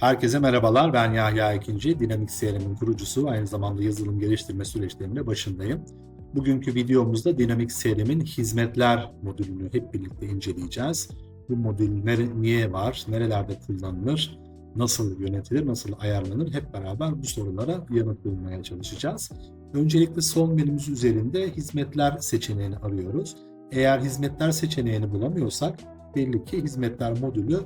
Herkese merhabalar. Ben Yahya Ekinci. Dinamik CRM'in kurucusu. Aynı zamanda yazılım geliştirme süreçlerinde başındayım. Bugünkü videomuzda Dinamik CRM'in hizmetler modülünü hep birlikte inceleyeceğiz. Bu modül niye var, nerelerde kullanılır, nasıl yönetilir, nasıl ayarlanır hep beraber bu sorulara yanıt bulmaya çalışacağız. Öncelikle sol menümüz üzerinde hizmetler seçeneğini arıyoruz. Eğer hizmetler seçeneğini bulamıyorsak belli ki hizmetler modülü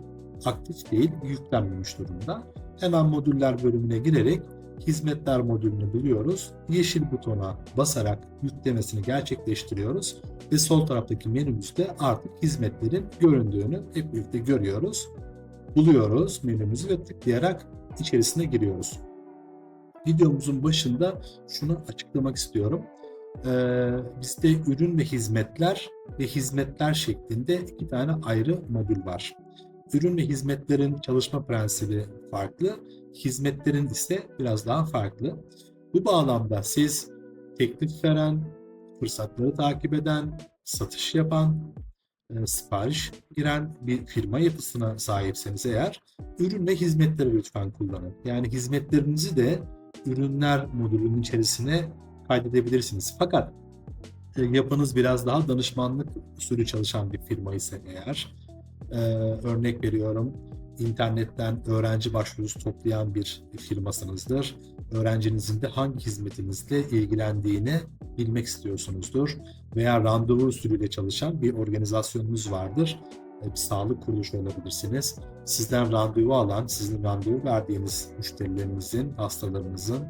aktif değil, yüklenmemiş durumda. Hemen modüller bölümüne girerek hizmetler modülünü buluyoruz. Yeşil butona basarak yüklemesini gerçekleştiriyoruz ve sol taraftaki menümüzde artık hizmetlerin göründüğünü hep birlikte görüyoruz. Buluyoruz menümüzü ve tıklayarak içerisine giriyoruz. Videomuzun başında şunu açıklamak istiyorum. Ee, bizde ürün ve hizmetler ve hizmetler şeklinde iki tane ayrı modül var. Ürün ve hizmetlerin çalışma prensibi farklı, hizmetlerin ise biraz daha farklı. Bu bağlamda siz teklif veren, fırsatları takip eden, satış yapan, e, sipariş giren bir firma yapısına sahipseniz eğer ürün ve hizmetleri lütfen kullanın. Yani hizmetlerinizi de ürünler modülünün içerisine kaydedebilirsiniz. Fakat e, yapınız biraz daha danışmanlık usulü çalışan bir firma ise eğer ee, örnek veriyorum internetten öğrenci başvurusu toplayan bir firmasınızdır. Öğrencinizin de hangi hizmetinizle ilgilendiğini bilmek istiyorsunuzdur. Veya randevu usulüyle çalışan bir organizasyonunuz vardır. Ee, bir sağlık kuruluşu olabilirsiniz. Sizden randevu alan, sizin randevu verdiğiniz müşterilerinizin, hastalarınızın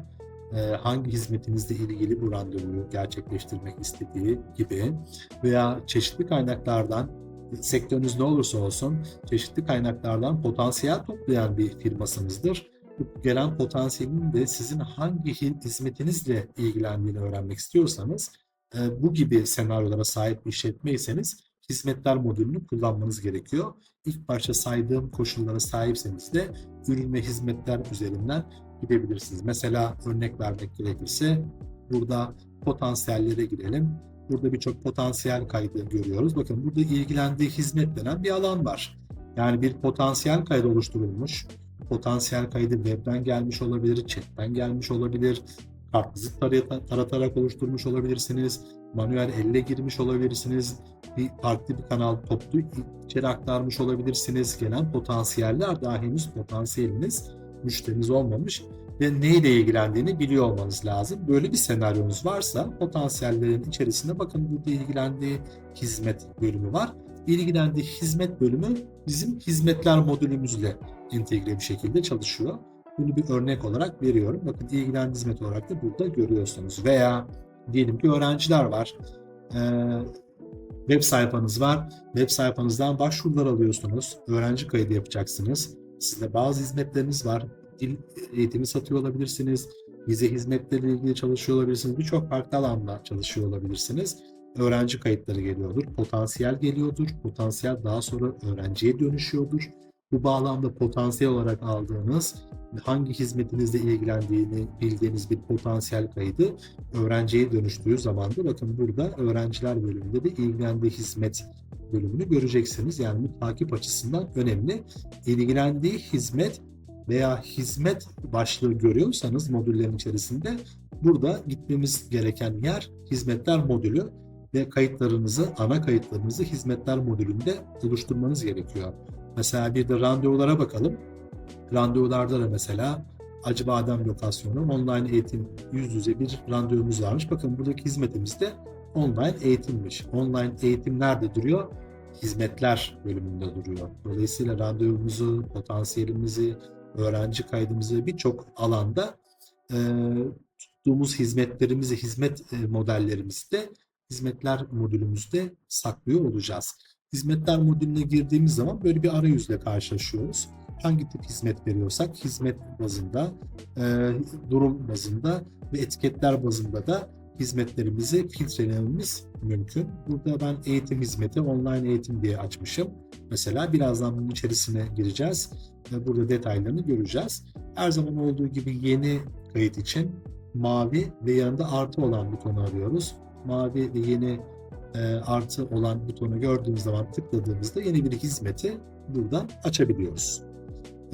e, hangi hizmetinizle ilgili bu randevuyu gerçekleştirmek istediği gibi veya çeşitli kaynaklardan sektörünüz ne olursa olsun çeşitli kaynaklardan potansiyel toplayan bir firmasınızdır. Bu gelen potansiyelin de sizin hangi hizmetinizle ilgilendiğini öğrenmek istiyorsanız e, bu gibi senaryolara sahip bir işletmeyseniz hizmetler modülünü kullanmanız gerekiyor. İlk başta saydığım koşullara sahipseniz de ürün ve hizmetler üzerinden gidebilirsiniz. Mesela örnek vermek gerekirse burada potansiyellere girelim Burada birçok potansiyel kaydı görüyoruz. Bakın burada ilgilendiği hizmet denen bir alan var. Yani bir potansiyel kaydı oluşturulmuş. Potansiyel kaydı webden gelmiş olabilir, chatten gelmiş olabilir, kartınızı taratarak oluşturmuş olabilirsiniz. Manuel elle girmiş olabilirsiniz. Bir farklı bir kanal toplu içeri aktarmış olabilirsiniz. Gelen potansiyeller daha henüz potansiyeliniz müşteriniz olmamış ve neyle ilgilendiğini biliyor olmanız lazım. Böyle bir senaryonuz varsa potansiyellerin içerisinde bakın burada ilgilendiği hizmet bölümü var. İlgilendiği hizmet bölümü bizim hizmetler modülümüzle entegre bir şekilde çalışıyor. Bunu bir örnek olarak veriyorum. Bakın ilgilendiği hizmet olarak da burada görüyorsunuz. Veya diyelim ki öğrenciler var. Ee, web sayfanız var. Web sayfanızdan başvurular alıyorsunuz. Öğrenci kaydı yapacaksınız. Sizde bazı hizmetleriniz var dil eğitimi satıyor olabilirsiniz. Vize hizmetleriyle ilgili çalışıyor olabilirsiniz. Birçok farklı alanda çalışıyor olabilirsiniz. Öğrenci kayıtları geliyordur. Potansiyel geliyordur. Potansiyel daha sonra öğrenciye dönüşüyordur. Bu bağlamda potansiyel olarak aldığınız hangi hizmetinizle ilgilendiğini bildiğiniz bir potansiyel kaydı öğrenciye dönüştüğü zaman da bakın burada öğrenciler bölümünde de ilgilendiği hizmet bölümünü göreceksiniz. Yani bu takip açısından önemli. İlgilendiği hizmet veya hizmet başlığı görüyorsanız modüllerin içerisinde burada gitmemiz gereken yer hizmetler modülü ve kayıtlarınızı, ana kayıtlarınızı hizmetler modülünde oluşturmanız gerekiyor. Mesela bir de randevulara bakalım. Randevularda da mesela Acıbadem lokasyonu online eğitim yüz yüze bir randevumuz varmış. Bakın buradaki hizmetimiz de online eğitimmiş. Online eğitim nerede duruyor? Hizmetler bölümünde duruyor. Dolayısıyla randevumuzu, potansiyelimizi, öğrenci kaydımızı birçok alanda e, tuttuğumuz hizmetlerimizi, hizmet e, modellerimizde hizmetler modülümüzde saklıyor olacağız. Hizmetler modülüne girdiğimiz zaman böyle bir arayüzle karşılaşıyoruz. Hangi tip hizmet veriyorsak hizmet bazında, e, durum bazında ve etiketler bazında da hizmetlerimizi filtrelememiz mümkün. Burada ben eğitim hizmeti, online eğitim diye açmışım. Mesela birazdan bunun içerisine gireceğiz ve burada detaylarını göreceğiz. Her zaman olduğu gibi yeni kayıt için mavi ve yanında artı olan butonu arıyoruz. Mavi ve yeni e, artı olan butonu gördüğümüz zaman tıkladığımızda yeni bir hizmeti buradan açabiliyoruz.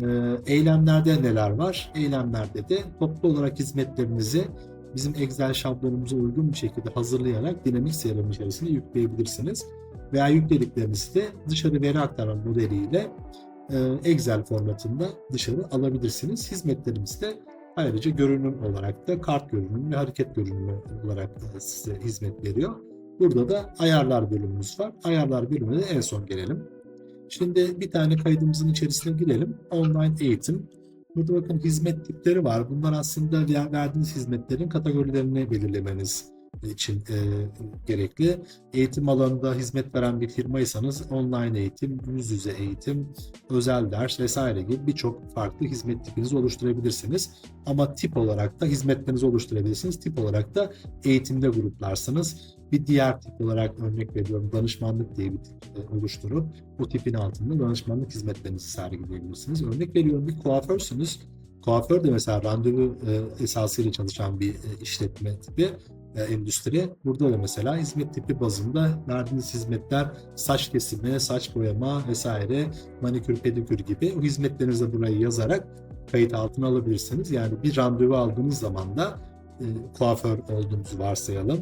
Ee, eylemlerde neler var? Eylemlerde de toplu olarak hizmetlerinizi bizim Excel şablonumuza uygun bir şekilde hazırlayarak dinamik CRM içerisine yükleyebilirsiniz. Veya yüklediklerinizi de dışarı veri aktarma modeliyle e, Excel formatında dışarı alabilirsiniz. Hizmetlerimiz de ayrıca görünüm olarak da kart görünümü ve hareket görünümü olarak da size hizmet veriyor. Burada da ayarlar bölümümüz var. Ayarlar bölümüne de en son gelelim. Şimdi bir tane kaydımızın içerisine girelim. Online eğitim. Burada bakın hizmet tipleri var. Bunlar aslında ver- verdiğiniz hizmetlerin kategorilerini belirlemeniz için e, gerekli. Eğitim alanında hizmet veren bir firmaysanız online eğitim, yüz yüze eğitim, özel ders vesaire gibi birçok farklı hizmet tipinizi oluşturabilirsiniz. Ama tip olarak da hizmetlerinizi oluşturabilirsiniz. Tip olarak da eğitimde gruplarsınız. Bir diğer tip olarak örnek veriyorum danışmanlık diye bir tip e, oluşturup bu tipin altında danışmanlık hizmetlerinizi sergileyebilirsiniz. Örnek veriyorum bir kuaförsünüz. Kuaför de mesela randevu e, esasıyla çalışan bir e, işletme tipi e, endüstri. Burada da mesela hizmet tipi bazında verdiğiniz hizmetler saç kesimi, saç boyama vesaire, manikür, pedikür gibi o hizmetlerinizi buraya yazarak kayıt altına alabilirsiniz. Yani bir randevu aldığınız zaman da e, kuaför olduğunuzu varsayalım.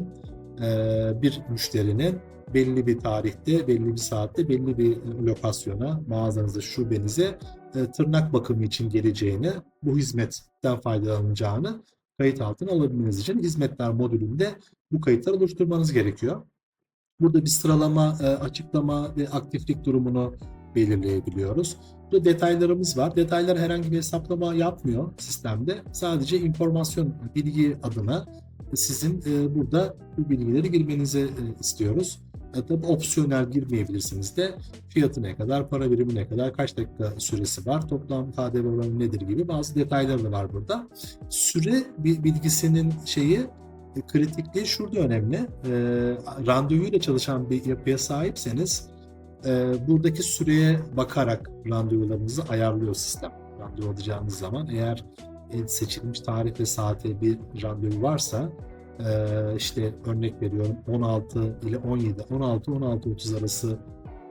E, bir müşterinin belli bir tarihte, belli bir saatte, belli bir lokasyona, mağazanıza, şubenize e, tırnak bakımı için geleceğini, bu hizmetten faydalanacağını kayıt altına alabilmeniz için hizmetler modülünde bu kayıtları oluşturmanız gerekiyor. Burada bir sıralama, e, açıklama ve aktiflik durumunu belirleyebiliyoruz. Burada detaylarımız var. Detaylar herhangi bir hesaplama yapmıyor sistemde. Sadece informasyon, bilgi adına sizin e, burada bu bilgileri girmenizi e, istiyoruz. E, tabi opsiyonel girmeyebilirsiniz de fiyatı ne kadar, para birimi ne kadar, kaç dakika süresi var, toplam KDV oranı nedir gibi bazı detaylar da var burada. Süre bi- bilgisinin şeyi kritikliği şurada önemli. E, randevuyla çalışan bir yapıya sahipseniz e, buradaki süreye bakarak randevularınızı ayarlıyor sistem. Randevu alacağınız zaman eğer seçilmiş tarih ve saate bir randevu varsa e, işte örnek veriyorum 16 ile 17, 16 16.30 arası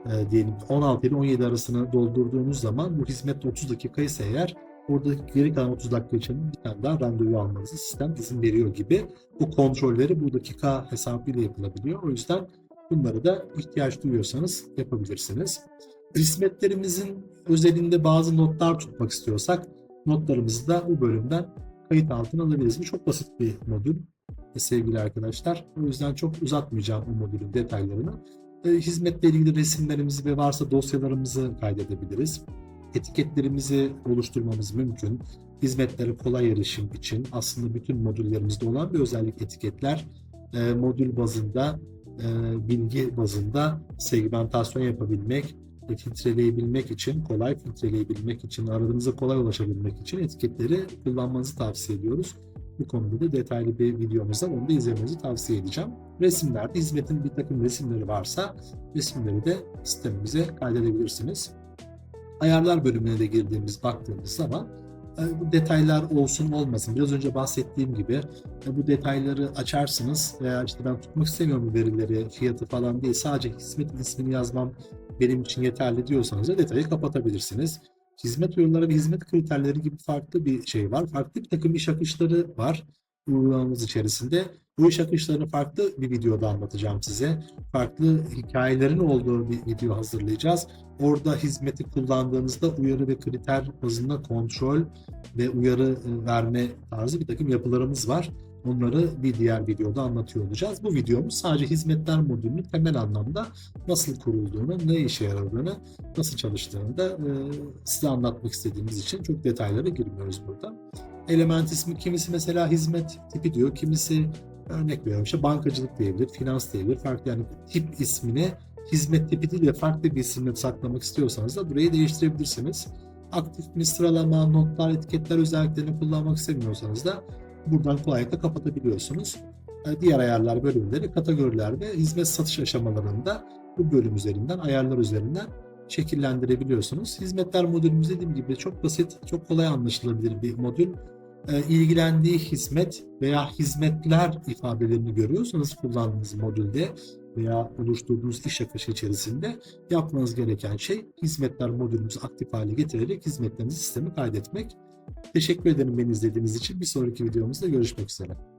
e, diyelim 16 ile 17 arasını doldurduğunuz zaman bu hizmet 30 dakikaysa eğer orada geri kalan 30 dakika için bir tane daha randevu almanızı sistem izin veriyor gibi bu kontrolleri bu dakika hesabıyla yapılabiliyor. O yüzden bunları da ihtiyaç duyuyorsanız yapabilirsiniz. Hizmetlerimizin özelinde bazı notlar tutmak istiyorsak notlarımızı da bu bölümden kayıt altına alabiliriz. Bu çok basit bir modül sevgili arkadaşlar. O yüzden çok uzatmayacağım bu modülün detaylarını. E, hizmetle ilgili resimlerimizi ve varsa dosyalarımızı kaydedebiliriz. Etiketlerimizi oluşturmamız mümkün. Hizmetlere kolay erişim için aslında bütün modüllerimizde olan bir özellik etiketler. E, modül bazında, e, bilgi bazında segmentasyon yapabilmek, e, filtreleyebilmek için, kolay filtreleyebilmek için, aradığınıza kolay ulaşabilmek için etiketleri kullanmanızı tavsiye ediyoruz. Bu konuda da detaylı bir videomuz var. Onu da izlemenizi tavsiye edeceğim. Resimlerde hizmetin bir takım resimleri varsa resimleri de sistemimize kaydedebilirsiniz. Ayarlar bölümüne de girdiğimiz baktığımız zaman bu detaylar olsun olmasın. Biraz önce bahsettiğim gibi e, bu detayları açarsınız veya işte ben tutmak istemiyorum bu verileri, fiyatı falan değil. Sadece hizmetin ismini yazmam benim için yeterli diyorsanız da detayı kapatabilirsiniz hizmet uyarıları ve hizmet kriterleri gibi farklı bir şey var. Farklı bir takım iş akışları var uygulamamız içerisinde. Bu iş akışlarını farklı bir videoda anlatacağım size. Farklı hikayelerin olduğu bir video hazırlayacağız. Orada hizmeti kullandığınızda uyarı ve kriter bazında kontrol ve uyarı e, verme tarzı bir takım yapılarımız var. Onları bir diğer videoda anlatıyor olacağız. Bu videomuz sadece hizmetler modülünün temel anlamda nasıl kurulduğunu, ne işe yaradığını, nasıl çalıştığını da e, size anlatmak istediğimiz için çok detaylara girmiyoruz burada. Element ismi kimisi mesela hizmet tipi diyor, kimisi örnek veriyorum işte bankacılık diyebilir, finans diyebilir. Farklı yani tip ismini hizmet tipi değil de farklı bir isimle saklamak istiyorsanız da burayı değiştirebilirsiniz. Aktif mi sıralama, notlar, etiketler özelliklerini kullanmak istemiyorsanız da buradan kolaylıkla kapatabiliyorsunuz. E, Diğer ayarlar bölümleri kategorilerde hizmet satış aşamalarında bu bölüm üzerinden, ayarlar üzerinden şekillendirebiliyorsunuz. Hizmetler modülümüz dediğim gibi çok basit, çok kolay anlaşılabilir bir modül. E, ilgilendiği hizmet veya hizmetler ifadelerini görüyorsanız kullandığınız modülde veya oluşturduğunuz iş akışı içerisinde yapmanız gereken şey hizmetler modülümüzü aktif hale getirerek hizmetlerinizi sisteme kaydetmek. Teşekkür ederim beni izlediğiniz için. Bir sonraki videomuzda görüşmek üzere.